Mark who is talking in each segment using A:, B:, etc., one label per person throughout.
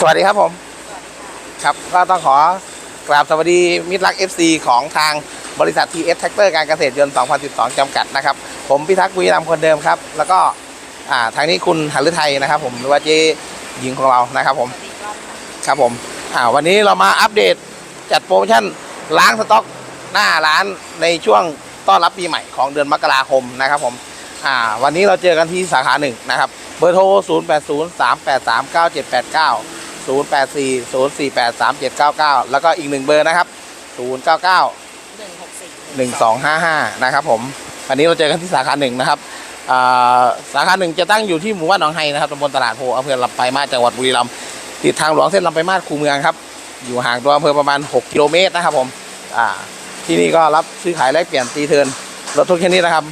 A: สวัสดีครับผม ครับก็ต้องขอกราบสวัสดีมิตรรัก FC ของทางบริษัท TS Tractor การเกษตรยนต์ 2012 จำกัดนะครับ ผมพิทักษ์บุรีรัมคนเดิมครับ แล้วก็อ่าทางนี้คุณหฤทัยนะครับ ผมหรือว่าเจ๊หญิงของเรานะครับผม ครับผมอ่าวันนี้เรามาอัปเดตจัดโปรโมชั่นล้างสต็อกหน้าร้านในช่วงต้อนรับปีใหม่ของเดือนมกราคมนะครับผมอ่าวันนี้เราเจอกันที่สาขาหนึ่งนะครับ เบอร์โทร 0 8 0 3 8 3 9 7 8 9 0 8 4 0 4 8 3 7 9 9 แล้วก็อีกหนึ่งเบอร์นะครับ 0 9 9
B: หนึ่งหกสี่
A: 1255 นะครับผมวันนี้เราเจอกันที่สาขาหนึ่งนะครับอ่าสาขาหนึ่งจะตั้งอยู่ที่หมู่บ้านหนองไฮนะครับตำบลตลาดโพอำเภอลำปลายมาสจังหวัดบุรีรัมย์ติดทางหลวงเส้นลำไปลายมาสคูเมืองครับ อยู่ห่างตัวอำเภอประมาณ 6 กิโลเมตรนะครับผมอ่าที่นี่ก็รับซื้อขายแลกเปลี่ยนตีเทิร์นรถทุกชนิดนะครับ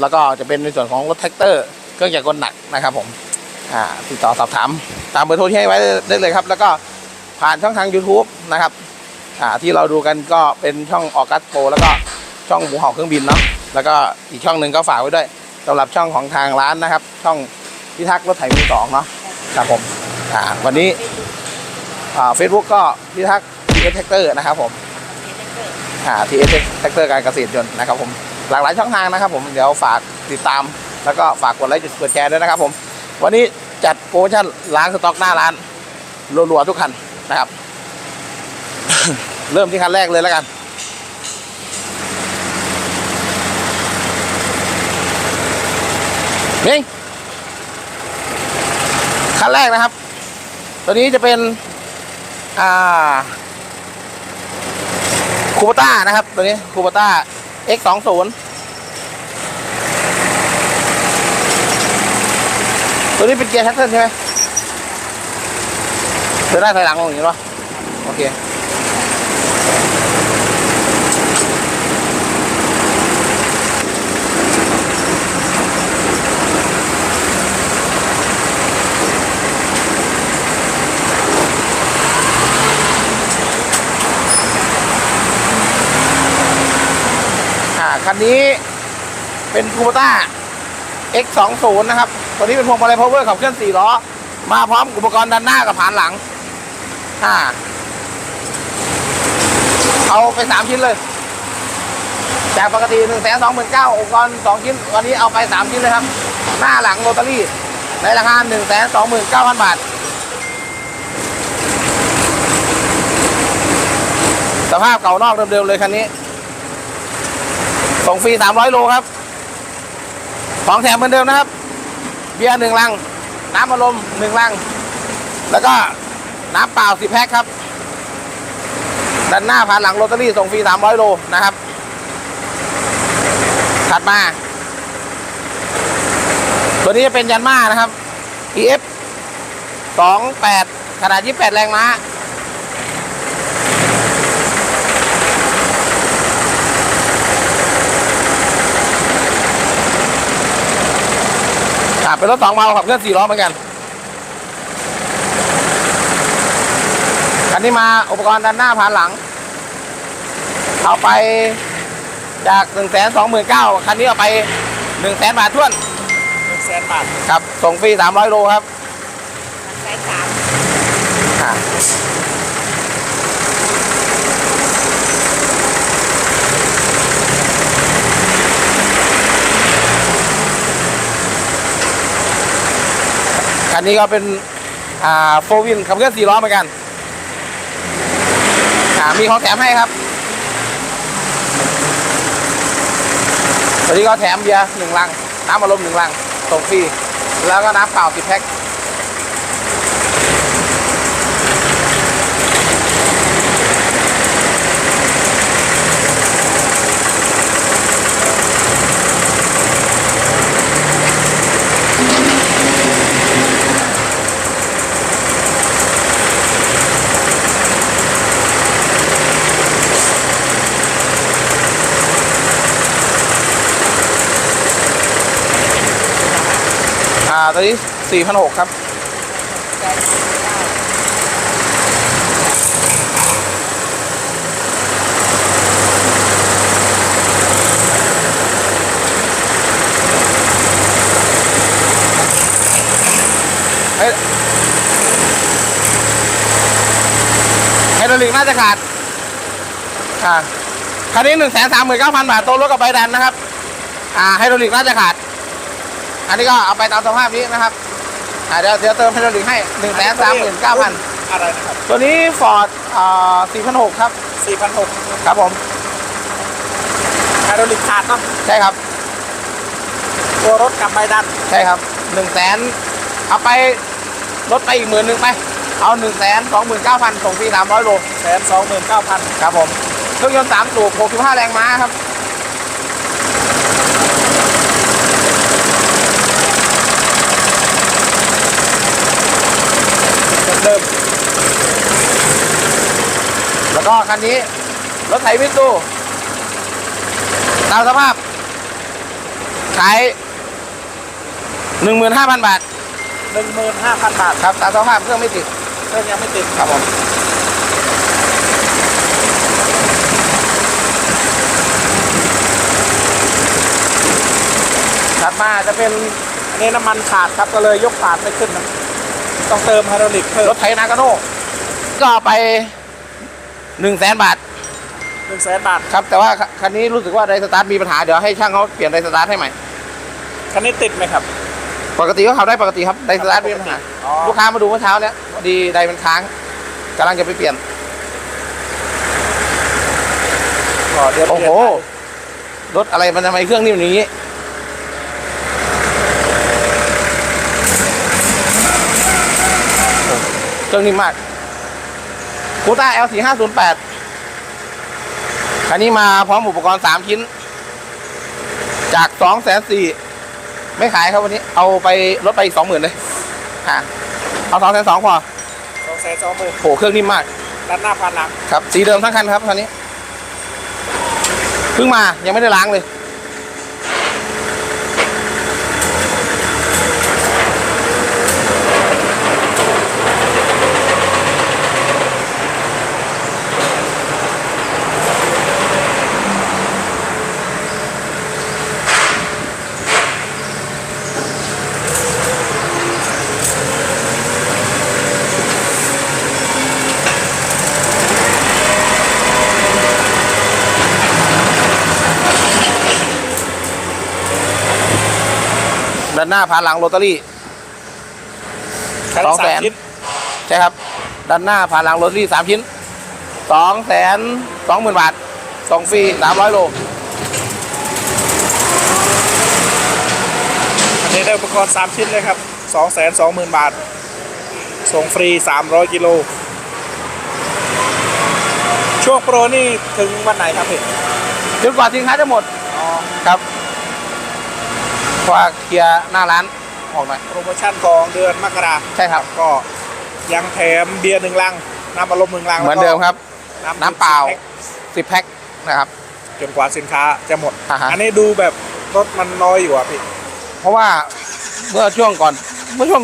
A: แล้วก็จะเป็นในส่วนของรถแท็กเตอร์ เครื่องจักรกลหนักนะครับผม อ่าติดต่อสอบถามตามเบอร์โทรที่ให้ไว้ได้เลยครับ แล้วก็ผ่านช่องทาง YouTube นะครับอ่าที่เราดูกันก็เป็นช่องออกัสโปแล้วก็ช่องหมูห่าเครื่องบินเนาะแล้วก็อีกช่องหนึ่งก็ฝากไว้ด้วยสำหรับช่องของทางร้านนะครับ ช่องพิทักษ์รถไถมือสองเนาะครับผมอ่าวันนี้เฟซบุ๊กก็พิทักษ์ทีเอสแท็กเตอร์นะครับผมอ่าทีเอสแท็กเตอร์การเกษตรยนต์นะครับผมหลากหลายช่องทางนะครับผมเดี๋ยวฝากติดตามแล้วก็ฝากกดไลค์กดแชร์ด้วยนะครับผม วันนี้ จัดโปรโมชั่นล้างสต็อกหน้าร้านรัวๆทุกคันนะครับ เริ่มที่คันแรกเลยแล้วกัน นี่คันแรกนะครับ ตัวนี้จะเป็น อ่าคูปต้านะครับ ตัวนี้คูปต้า X20 ตัวนี้เป็นเกียร์แท็กเทิลใช่ไหมเธอได้ถอยหลังลงอย่างนี้ปะโอเคอ่าคันนี้เป็นคูปต้า X 2 0 นะครับ ตัวนี้เป็นพวงมาลัยพาวเวอร์ขับเคลื่อน4ล้อ มาพร้อมอุปกรณ์ด้านหน้ากับผานหลัง อ่า เอาไปสามชิ้นเลยจากปกติหนึ่งแสนสองหมื่นเก้าอุปกรณ์สองชิ้น วันนี้เอาไปสามชิ้นเลยครับ หน้าหลังโรตารี่ ในราคาหนึ่งแสนสองหมื่นเก้าพันบาท สภาพเก่านอกเดิมๆเลยคันนี้ ส่งฟรี300โลครับ ของแถมเหมือนเดิมนะครับ เบียร์หนึ่งลัง น้ำอารมณ์หนึ่งลัง แล้วก็น้ำเปล่าสิบแพ็คครับด้านหน้าผ่านหลังโรตารี่ส่งฟรี300โลนะครับ ถัดมา ตัวนี้จะเป็นยันมานะครับ EF 28 ขนาด 28 แรงม้า อ่าเป็นรถสองเมาขับเคลื่อนสี่ล้อเหมือนกันคันนี้มาอุปกรณ์ด้านหน้าผ่านหลัง เอาไปจากหนึ่งแสนสองหมื่นเก้าคันนี้เอาไปหนึ่งแสนบาทท้วน
B: หนึ่งแสนบาท
A: ครับ ส่งฟรีสามร้อยโลครับ
B: แสนสาม
A: อ่าคั นนี้ก็เป็นอ่าโฟวินขับเคลื่อนสี่ล้อเหมือนกันอ่ามีของแถมให้ครับตัวนี้ก็แถมเบียร์หนึ่งลัง น้ำอารมณ์หนึ่งลังส่งฟรีแล้วก็น้ำเปล่าสิบแพ็ค ตัวนี้สี่พันหกครับ
B: แสนเก้า
A: เฮ้ยดรอลิกน่าจะขาดอ่าคันนี้หนึ่งแสนสามหมื่นเก้าพันบาทตัวรถกับใบดันนะครับ อ่าไฮดรอลิกน่าจะขาด อันนี้ก็เอาไปตามสภาพนี้นะครับอ่าเดี๋ยวเดี๋ยวเติมไฮดรอลิกให้หนึ่งแสนสามหมื่นเก้าพัน
B: อะไรนะครับ
A: ตัวนี้ฟอร์ดอ่าสี่พันหกครับ
B: สี่พันหก
A: ครับผม
B: ไฮดรอลิกขาดเนาะ
A: ใช่ครับ
B: ตัวรถกับใบดัน
A: ใช่ครับหนึ่งแสนเอาไปลดไปอีกหมื่นหนึ่งไป เอาหนึ่งแสนสองหมื่นเก้าพันส่งฟรีสามร้อยโล
B: แสนสองหมื่นเก้าพัน
A: ครับผม เครื่องยนต์สามสูบหกสิบห้าแรงม้าครับ
B: เดิม
A: แล้วก็คันนี้รถไถวิสูตามสภาพ ขายหนึ่งหมื่นห้าพันบาท
B: หนึ่งหมื่นห้าพันบาท
A: ครับตามสภาพเครื่องไม่ติด
B: เครื่องยังไม่ติด
A: ครับผมถัดมาจะเป็น
B: อันนี้น้ำมันขาดครับก็เลยยกขาดไม่ขึ้นนะ ต้องเติมไฮดรอลิกเพิ่ม
A: รถไถนากาโน่ก็เอาไปหนึ่งแสนบาท
B: หนึ่งแสนบาท
A: ครับ แต่ว่าคันนี้รู้สึกว่าไดสตาร์ทมีปัญหา เดี๋ยวให้ช่างเขาเปลี่ยนไดสตาร์ทให้ใหม่
B: คันนี้ติดไหมครับ
A: ปกติก็ขับได้ปกติครับไดสตาร์ทมีปัญหา
B: อ๋อ
A: ลูกค้ามาดูเมื่อเช้าเนี้ยพอดีไดมันค้างกำลังจะไปเปลี่ยน
B: ก็เดี๋ยว
A: โอ้โหรถอะไรมันทำไมเครื่องนิ่มอย่างนี้ เครื่องนิ่มมากคูต้า L 4 5 0 8คันนี้มาพร้อมอุปกรณ์ 3 ชิ้น จาก2 4 0 0 0ไม่ขายครับวันนี้ เอาไปลดไปอีก 20,000เลยอะเอา2 2 0 0 0พอ
B: สองแสนสองหมื่น
A: โหเครื่องนิ่มมาก
B: ด้านหน้าผ่านหลัง
A: ครับ สีเดิมทั้งคันครับคันนี้ เพิ่งมายังไม่ได้ล้างเลย ด้านหน้าผ่านหลังโรตารี่
B: คัน
A: สอ
B: ละ
A: งแส
B: สาม
A: น
B: ชิ้น
A: ใช่ครับ ด้านหน้าผ่านหลังโรตารี่สามชิ้นสองแสนสองหมื่นบาทส่งฟรีสามร้อยโล
B: อันนี้ได้อุปกรณ์สามชิ้นเลยครับสองแสนสองหมื่นบาท ส่งฟรีสามร้อยกิโลช่วงโปรนี่ถึงวันไหนครับพี่
A: จนกว่าสินค้าจะหมด
B: อ๋อ
A: ครับ เพราะว่าเคลียร์หน้าร้านออกหน่อย
B: โปรโมชั่นของเดือนมกรา
A: ใช่ครับ
B: ก็ยังแถมเบียร์หนึ่งลัง น้ำอารมณ์หนึ่งลัง
A: เหมือนเดิมครับ
B: แล้วก็
A: น้ำเปล่า สิบแพ็คนะครับ
B: จนกว่าสินค้าจะหมด
A: อ่าฮะ
B: อันนี้ดูแบบรถมันน้อยอยู่อะพี่
A: เพราะว่าเมื่อช่วงก่อนเมื่อช่วง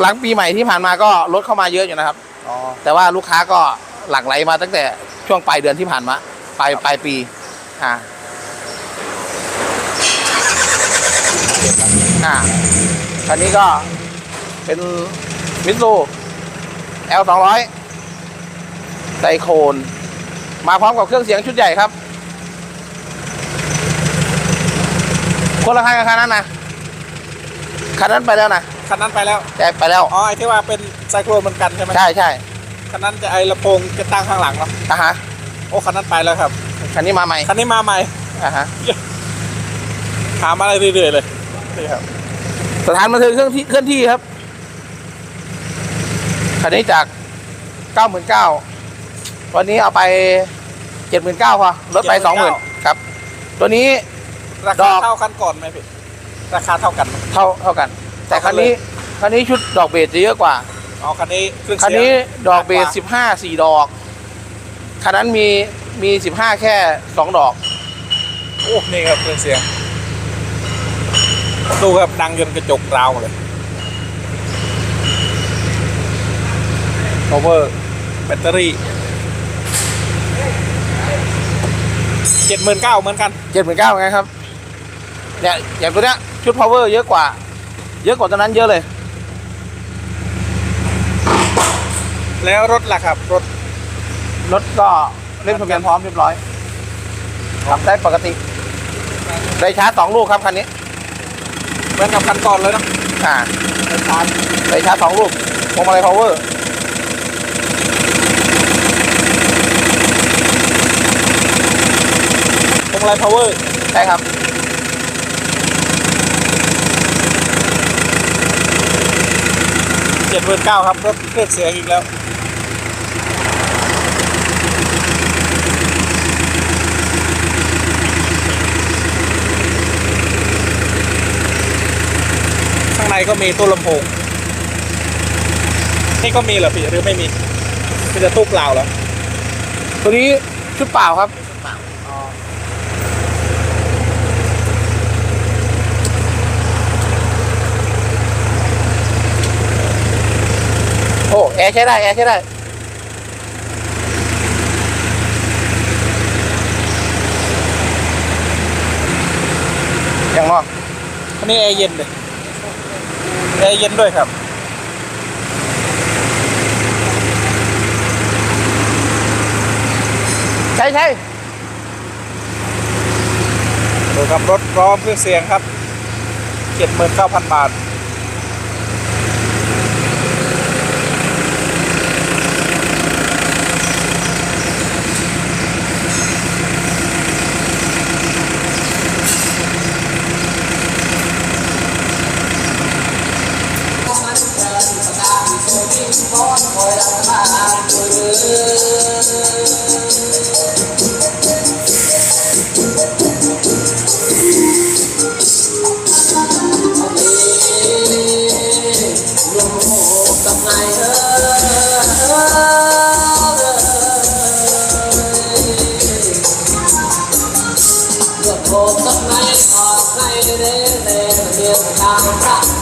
A: หลังปีใหม่ที่ผ่านมาก็รถเข้ามาเยอะอยู่นะครับ
B: อ๋อ
A: แต่ว่าลูกค้าก็หลั่งไหลมาตั้งแต่ช่วงปลายเดือนที่ผ่านมาปลายปลายปีอ่า อ่าคันนี้ก็เป็นมิตซู L 2 0 0ไดโคน มาพร้อมกับเครื่องเสียงชุดใหญ่ครับ คนละคันกับคันนั้นนะคันนั้นไปแล้วนะ
B: คันนั้นไปแล้ว
A: แต่ไปแล้ว
B: อ๋อไอที่ว่าเป็นไซโครนเหมือนกันใช่ไหม
A: ใช่ใช่
B: คันนั้นจะไอลำโพงจะตั้งข้างหลังเนาะ
A: อะฮะ
B: โอ้คันนั้นไปแล้วครับ
A: คันนี้มาใหม่
B: คันนี้มาใหม่
A: อะฮะ
B: ถามอะไรเรื่อยๆเลย นี่ครับ
A: สถานบันเทิงเครื่องที่เคลื่อนที่ครับคันนี้จาก99,000วันนี้เอาไป79,000พอลดไป20,000ครับ ตัวนี้
B: รา
A: ด
B: คา
A: อก
B: เท่ากันก่อนไหมพี่ราคาเท่ากันไหม
A: เท่าเท่ากัน แต่คันนี้คันนี้ชุดดอกเบสจะเยอะกว่า
B: อ๋อคันนี้เครื่อง
A: คัน
B: เสียง
A: นี้ดอกเบส
B: มากกว่า
A: 15 4ดอกคันนั้นมีมี15แค่2ดอก
B: โอ้นี่ครับเครื่องเสียง ดูครับดังจนกระจกราวหมดเลย power แบตเตอรี่เจ็ดหมื่นเก้าเหมือนกัน
A: เจ็ดหมื่นเก้าไงครับเนี่ยอย่างตัวเนี้ยชุด power เยอะกว่า เยอะกว่าตัวนั้นเยอะเลย
B: แล้วรถล่ะครับ รถ
A: รถก็เล่มทะเบียนพร้อมเรียบร้อยขับได้ปกติ ได้ชาร์จสองลูกครับคันนี้
C: เหมือนกับคันก่อนเลยเนาะ
A: อ่า
C: ไปชาร์จ
A: ได้ชาร์จสองลูกพวงมาลัยพาวเวอร์
C: พวงมาลัยพาวเวอร์
A: ใช่ครับ
C: เจ็ดหมื่นเก้าครับรถเครื่องเสียงอีกแล้ว ข้างใน ก็มีตู้ลำโพงนี่ก็มีเหรอพี่หรือไม่มีมีแต่ตู้เปล่าเหรอ
A: ตัวนี้ชุดเปล่าครับโอ้แอร์ใช้ได้แอร์ใช้ได้ยังนอก
C: อันนี้แอร์เย็นเลย แอร์เย็นด้วยครับ
A: ใช่ใช่
C: ดูครับรถพร้อมเครื่องเสียงครับเจ็ดหมื่นเก้าพันบาท